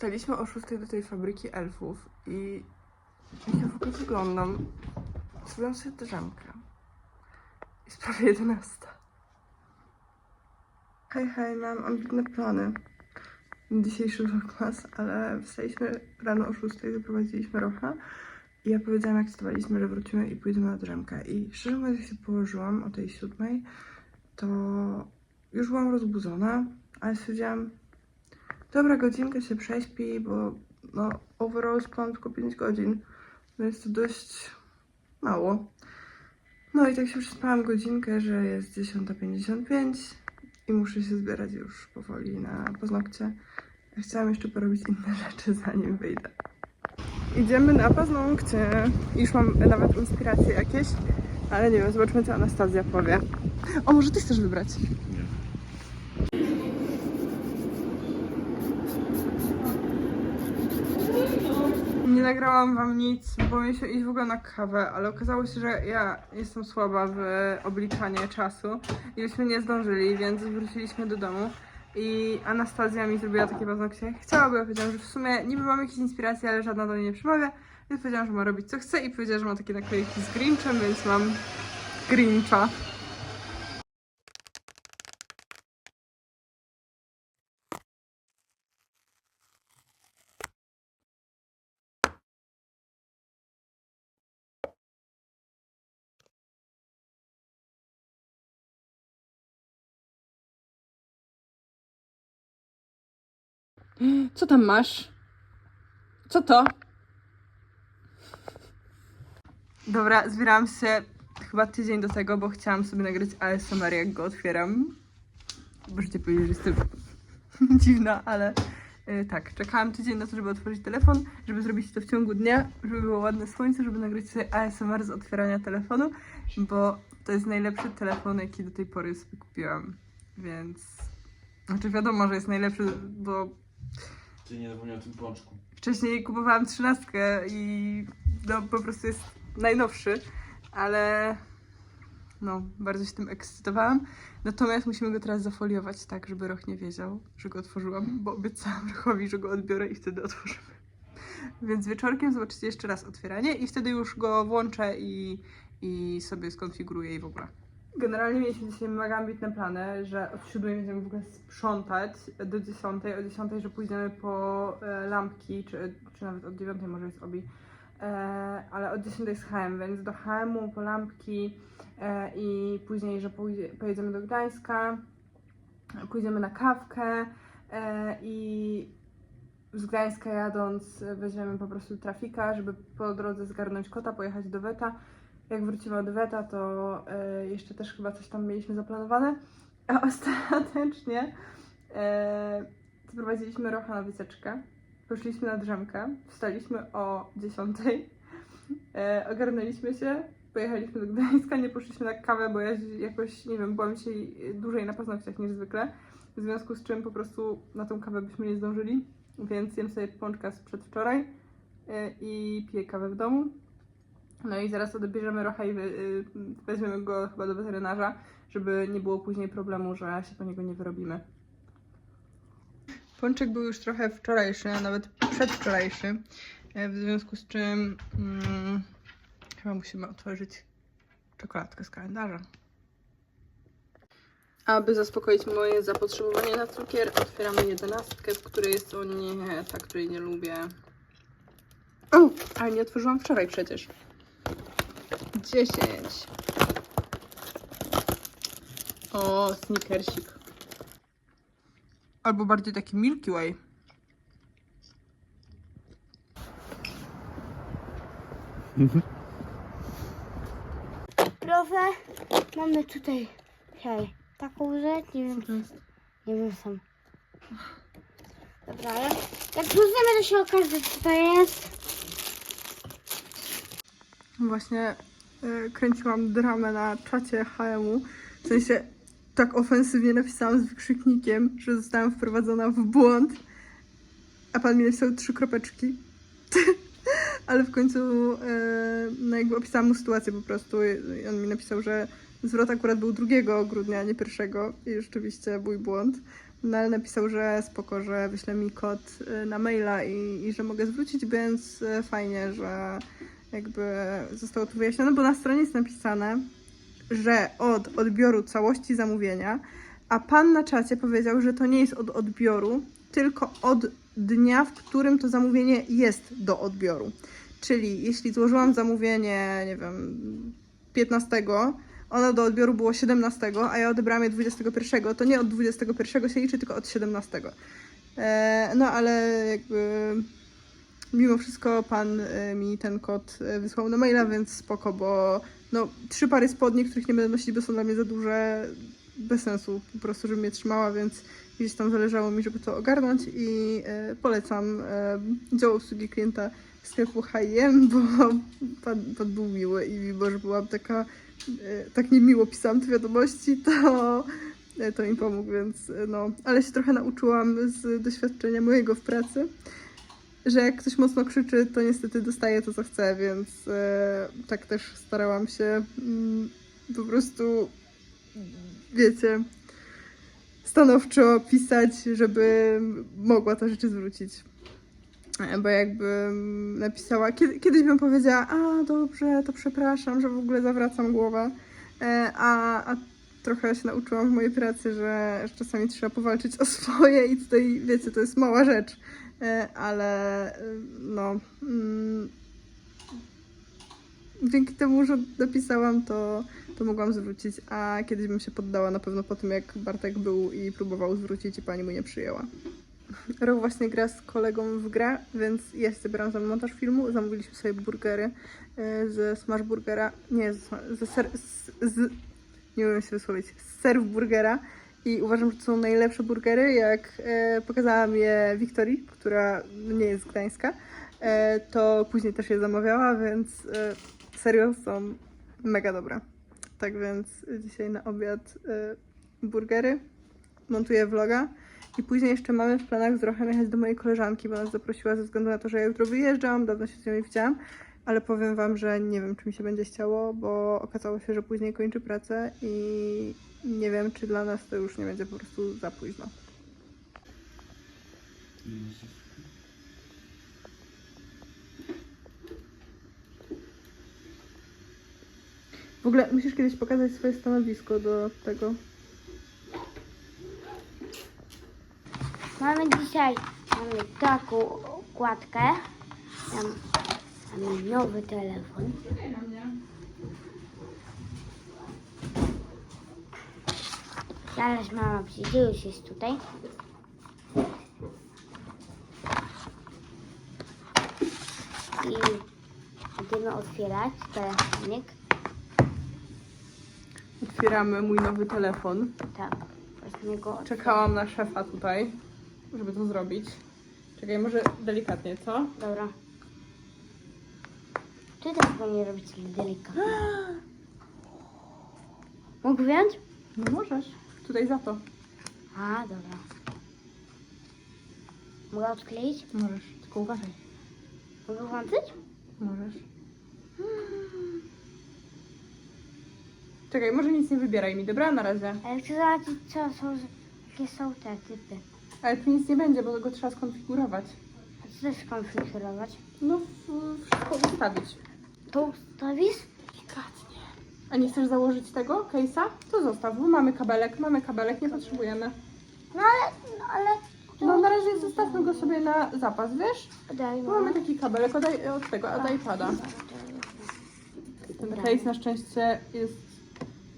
Wstaliśmy o 6 do tej fabryki elfów i jak ja w ogóle wyglądam, zrobiłam sobie drzemkę. Jest prawie 11. Hej, hej, mam ambitne plany. Dzisiejszy vlogmas, ale wstaliśmy rano o 6, zaprowadziliśmy Rocha i ja powiedziałam, jak wstawaliśmy, że wrócimy i pójdziemy na drzemkę. I szczerze mówiąc, jak się położyłam o tej 7, to już byłam rozbudzona, ale stwierdziłam, dobra, godzinkę się prześpi, bo no overall spałam tylko 5 godzin, więc to dość mało. No i tak się przespałam godzinkę, że jest 10.55 i muszę się zbierać już powoli na paznokcie. Chciałam jeszcze porobić inne rzeczy, zanim wyjdę. Idziemy na paznokcie. Już mam nawet inspiracje jakieś, ale nie wiem, zobaczmy co Anastazja powie. O, może ty chcesz wybrać? Nagrałam wam nic, bo mieliśmy iść w ogóle na kawę, ale okazało się, że ja jestem słaba w obliczanie czasu i żeśmy nie zdążyli, więc wróciliśmy do domu. I Anastazja mi zrobiła takie paznokcie. Chciałaby, ja powiedziałam, że w sumie niby mam jakieś inspiracje, ale żadna do niej nie przemawia. Więc powiedziałam, że ma robić co chce i powiedziała, że ma takie naklejki z Grinchem, więc mam Grincha. Co tam masz? Co to? Dobra, zbierałam się chyba tydzień do tego, bo chciałam sobie nagrać ASMR, jak go otwieram. Możecie powiedzieć, że jestem dziwna, ale y, tak, czekałam tydzień na to, żeby otworzyć telefon, żeby zrobić to w ciągu dnia, żeby było ładne słońce, żeby nagrać sobie ASMR z otwierania telefonu, bo to jest najlepszy telefon, jaki do tej pory sobie kupiłam, więc... Znaczy wiadomo, że jest najlepszy, bo Ty nie zapomniał o tym pączku. Wcześniej kupowałam trzynastkę i no po prostu jest najnowszy, ale no bardzo się tym ekscytowałam. Natomiast musimy go teraz zafoliować tak, żeby Roch nie wiedział, że go otworzyłam, bo obiecałam Rochowi, że go odbiorę i wtedy otworzymy. Więc wieczorkiem zobaczycie jeszcze raz otwieranie i wtedy już go włączę i, i sobie skonfiguruję i w ogóle. Generalnie mieliśmy dzisiaj mega ambitne plany, że od 7 będziemy w ogóle sprzątać do 10, o 10, że pójdziemy po e, lampki, czy, czy nawet od 9 może jest obi, e, ale od 10 jest HM, więc do HM-u po lampki e, i później, że pójdzie, pojedziemy do Gdańska, pójdziemy na kawkę e, i z Gdańska jadąc weźmiemy po prostu trafika, żeby po drodze zgarnąć kota, pojechać do Weta. Jak wrócimy od Weta, to e, jeszcze też chyba coś tam mieliśmy zaplanowane. A ostatecznie e, zaprowadziliśmy Rocha na wycieczkę. Poszliśmy na drzemkę, wstaliśmy o 10, e, ogarnęliśmy się, pojechaliśmy do Gdańska, nie poszliśmy na kawę, bo ja jakoś, nie wiem, byłam dzisiaj dłużej na paznokciach niż zwykle, w związku z czym po prostu na tą kawę byśmy nie zdążyli, więc jem sobie pączka z przedwczoraj i piję kawę w domu. No i zaraz odbierzemy Rocha i y, weźmiemy go chyba do weterynarza, żeby nie było później problemu, że się po niego nie wyrobimy. Pączek był już trochę wczorajszy, a nawet przedwczorajszy, e, w związku z czym mm, chyba musimy otworzyć czekoladkę z kalendarza. Aby zaspokoić moje zapotrzebowanie na cukier, otwieramy jedenastkę, w której jest o nie, ta, której nie lubię. O, ale nie otworzyłam wczoraj przecież. 10. O, snickersik. Albo bardziej taki Milky Way. Proszę, mamy tutaj hej, taką rzecz, nie wiem, to jest? nie wiem sam. Dobra, jak, jak wrócimy, to się okaże, co to jest. Właśnie kręciłam dramę na czacie HM-u. W sensie tak ofensywnie napisałam z wykrzyknikiem, że zostałam wprowadzona w błąd. A pan mi napisał trzy kropeczki. Ale w końcu y, no jakby opisałam mu sytuację po prostu. I on mi napisał, że zwrot akurat był 2 grudnia, nie 1. I rzeczywiście mój błąd. No ale napisał, że spoko, że wyśle mi kod y, na maila i, i że mogę zwrócić, więc fajnie, że jakby zostało to wyjaśnione, bo na stronie jest napisane, że od odbioru całości zamówienia, a pan na czacie powiedział, że to nie jest od odbioru, tylko od dnia, w którym to zamówienie jest do odbioru. Czyli jeśli złożyłam zamówienie, nie wiem, 15, ono do odbioru było 17, a ja odebrałam je 21, to nie od 21 się liczy, tylko od 17. E, no ale jakby mimo wszystko pan e, mi ten kod e, wysłał na maila, więc spoko, bo no trzy pary spodni, których nie będę nosić, bo są dla mnie za duże, bez sensu po prostu, żeby mnie trzymała, więc gdzieś tam zależało mi, żeby to ogarnąć i e, polecam dział obsługi klienta sklepu H&M, bo pan, pan był miły i mimo, że byłam taka, tak niemiło pisałam te wiadomości, to, to mi pomógł, więc no, ale się trochę nauczyłam z doświadczenia mojego w pracy, że jak ktoś mocno krzyczy, to niestety dostaje to, co chce, więc e, tak też starałam się mm, po prostu, wiecie, stanowczo pisać, żeby mogła te rzeczy zwrócić. E, Bo jakby napisała, kiedy, kiedyś bym powiedziała, a dobrze, to przepraszam, że w ogóle zawracam głowę, E, a, a trochę się nauczyłam w mojej pracy, że, że czasami trzeba powalczyć o swoje i tutaj, wiecie, to jest mała rzecz, ale e, no... Mm, dzięki temu, że napisałam, to, to mogłam zwrócić, a kiedyś bym się poddała na pewno po tym, jak Bartek był i próbował zwrócić i pani mu nie przyjęła. Rok właśnie gra z kolegą w grę, więc ja się zabieram za montaż filmu. Zamówiliśmy sobie burgery e, ze Smash Burgera, nie, ze ser, z, z, nie umiem się wysłowić, z serw burgera i uważam, że to są najlepsze burgery, jak e, pokazałam je Wiktorii, która nie jest z Gdańska, e, to później też je zamawiała, więc e, serio są mega dobre. Tak więc dzisiaj na obiad e, burgery, montuję vloga i później jeszcze mamy w planach z Rochem jechać do mojej koleżanki, bo nas zaprosiła ze względu na to, że ja jutro wyjeżdżam, dawno się z nią nie widziałam, ale powiem Wam, że nie wiem, czy mi się będzie chciało, bo okazało się, że później kończy pracę i nie wiem, czy dla nas to już nie będzie po prostu za późno. W ogóle musisz kiedyś pokazać swoje stanowisko do tego. Mamy dzisiaj mamy taką okładkę. Tam mamy nowy telefon. Zaraz mama przyjdzie, już jest tutaj. I będziemy otwierać telefonik. Otwieramy mój nowy telefon. Tak, weźmy go. Czekałam na szefa tutaj, żeby to zrobić. Czekaj, może delikatnie, co? Dobra. Ty też powinien robić tak delikatnie. Mogę wziąć? No możesz. Tutaj za to. A, dobra. Mogę odkleić? Możesz, tylko uważaj. Mogę włączyć? Możesz. Czekaj, może nic nie wybieraj mi, dobra? Na razie. Ale chcę zobaczyć, co są, jakie są te typy. Ale tu nic nie będzie, bo go trzeba skonfigurować. A co też skonfigurować? No, w- wszystko ustawić. To ustawisz? Delikatnie. A nie chcesz założyć tego case'a? To zostaw, bo mamy kabelek, mamy kabelek, nie potrzebujemy. No ale, no ale... No na razie zostawmy go sobie na zapas, wiesz? Daj, Tu mamy taki kabelek od, i- od tego, od iPada. Ten case na szczęście jest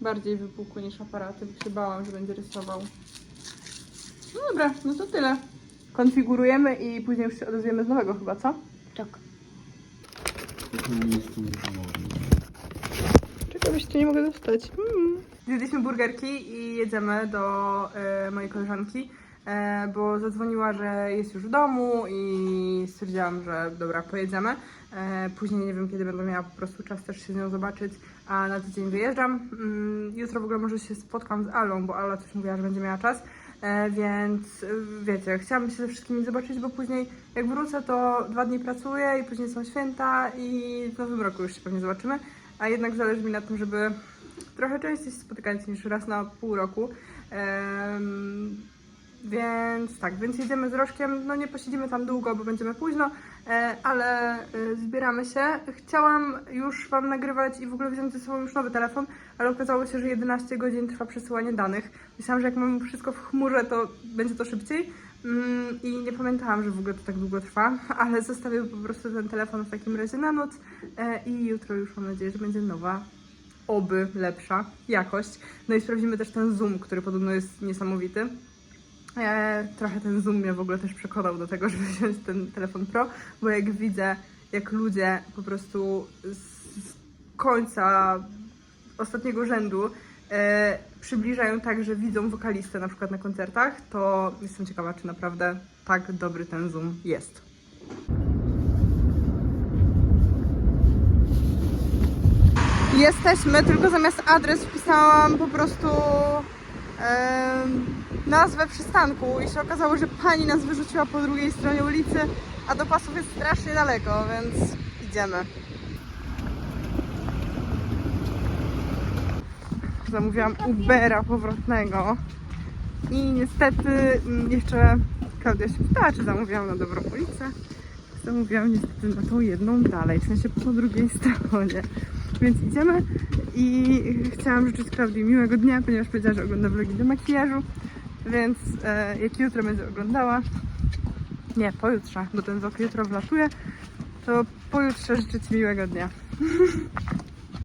bardziej wypukły niż aparaty, bo się bałam, że będzie rysował. No dobra, no to tyle. Konfigurujemy i później już się odezwiemy z nowego chyba, co? Bo się tu nie mogę dostać. Mm. Zjedliśmy burgerki i jedziemy do e, mojej koleżanki, e, bo zadzwoniła, że jest już w domu i stwierdziłam, że dobra, pojedziemy. E, później nie wiem, kiedy będę miała po prostu czas też się z nią zobaczyć, a na tydzień wyjeżdżam. Mm, jutro w ogóle może się spotkam z Alą, bo Ala też mówiła, że będzie miała czas. E, więc e, wiecie, chciałam się ze wszystkimi zobaczyć, bo później jak wrócę, to dwa dni pracuję i później są święta i w nowym roku już się pewnie zobaczymy. A jednak zależy mi na tym, żeby trochę częściej się spotykać niż raz na pół roku. Em, Więc tak, więc jedziemy z Rożkiem. No nie posiedzimy tam długo, bo będziemy późno, ale e, zbieramy się. Chciałam już Wam nagrywać i w ogóle wziąć ze sobą już nowy telefon, ale okazało się, że 11 godzin trwa przesyłanie danych. Myślałam, że jak mam wszystko w chmurze, to będzie to szybciej. Mm, I nie pamiętałam, że w ogóle to tak długo trwa, ale zostawię po prostu ten telefon w takim razie na noc e, i jutro już mam nadzieję, że będzie nowa oby lepsza jakość. No i sprawdzimy też ten zoom, który podobno jest niesamowity. E, trochę ten zoom mnie w ogóle też przekonał do tego, żeby wziąć ten telefon Pro, bo jak widzę, jak ludzie po prostu z, końca ostatniego rzędu e, przybliżają tak, że widzą wokalistę na przykład na koncertach, to jestem ciekawa, czy naprawdę tak dobry ten zoom jest. Jesteśmy, tylko zamiast adres wpisałam po prostu nazwę przystanku i się okazało, że pani nas wyrzuciła po drugiej stronie ulicy, a do pasów jest strasznie daleko, więc idziemy. Zamówiłam Ubera powrotnego i niestety mm, jeszcze Klaudia się pytała, czy zamówiłam na dobrą ulicę. Zamówiłam niestety na tą jedną dalej, w sensie po drugiej stronie. Więc idziemy i chciałam życzyć Klaudii miłego dnia, ponieważ powiedziała, że ogląda vlogi do makijażu. Więc e, jak jutro będzie oglądała, nie, pojutrze, bo ten vlog jutro wlatuje, to pojutrze życzę Ci miłego dnia.